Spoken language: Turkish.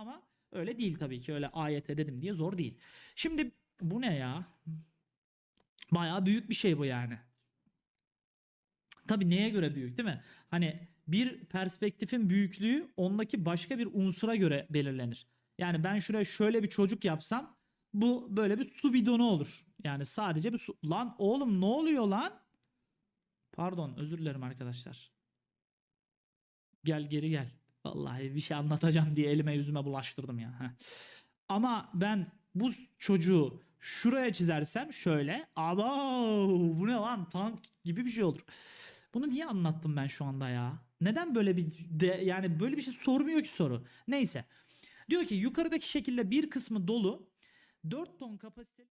ama öyle değil tabii ki. Öyle AYT dedim diye zor değil. Şimdi bu ne ya? Bayağı büyük bir şey bu yani. Tabii neye göre büyük değil mi? Hani bir perspektifin büyüklüğü ondaki başka bir unsura göre belirlenir. Yani ben şuraya şöyle bir çocuk yapsam bu böyle bir su bidonu olur. Yani sadece bir su. Lan oğlum ne oluyor lan? Pardon özür dilerim arkadaşlar. Gel geri gel. Vallahi bir şey anlatacağım diye elime yüzüme bulaştırdım ya. Ama ben bu çocuğu şuraya çizersem şöyle. Aba bu ne lan tank gibi bir şey olur. Bunu niye anlattım ben şu anda ya? Neden böyle bir de, yani böyle bir şey sormuyor ki soru. Neyse. Diyor ki yukarıdaki şekilde bir kısmı dolu 4 ton kapasiteli